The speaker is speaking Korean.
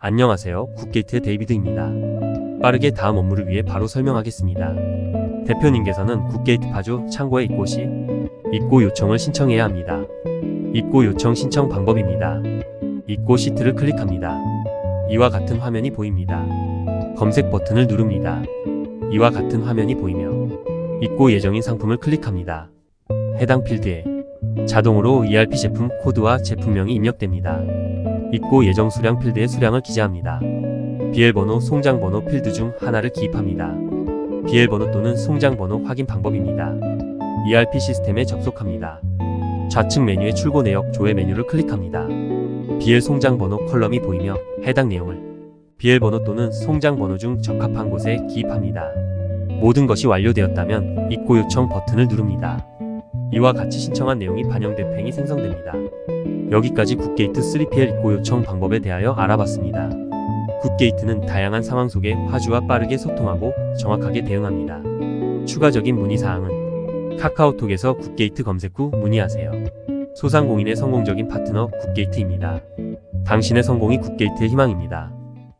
안녕하세요. 굿게이트 데이비드입니다. 빠르게 다음 업무를 위해 바로 설명하겠습니다. 대표님께서는 굿게이트 파주 창고에 입고 시 입고 요청을 신청해야 합니다. 입고 요청 신청 방법입니다. 입고 시트를 클릭합니다. 이와 같은 화면이 보입니다. 검색 버튼을 누릅니다. 이와 같은 화면이 보이며 입고 예정인 상품을 클릭합니다. 해당 필드에 자동으로 ERP 제품 코드와 제품명이 입력됩니다. 입고 예정 수량 필드에 수량을 기재합니다. BL번호, 송장번호 필드 중 하나를 기입합니다. BL번호 또는 송장번호 확인 방법입니다. ERP 시스템에 접속합니다. 좌측 메뉴의 출고 내역 조회 메뉴를 클릭합니다. BL 송장번호 컬럼이 보이며 해당 내용을 BL번호 또는 송장 번호 중 적합한 곳에 기입합니다. 모든 것이 완료되었다면 입고 요청 버튼을 누릅니다. 이와 같이 신청한 내용이 반영된 팽이 생성됩니다. 여기까지 굿게이트 3PL 입고 요청 방법에 대하여 알아봤습니다. 굿게이트는 다양한 상황 속에 화주와 빠르게 소통하고 정확하게 대응합니다. 추가적인 문의사항은 카카오톡에서 굿게이트 검색 후 문의하세요. 소상공인의 성공적인 파트너 굿게이트입니다. 당신의 성공이 굿게이트의 희망입니다.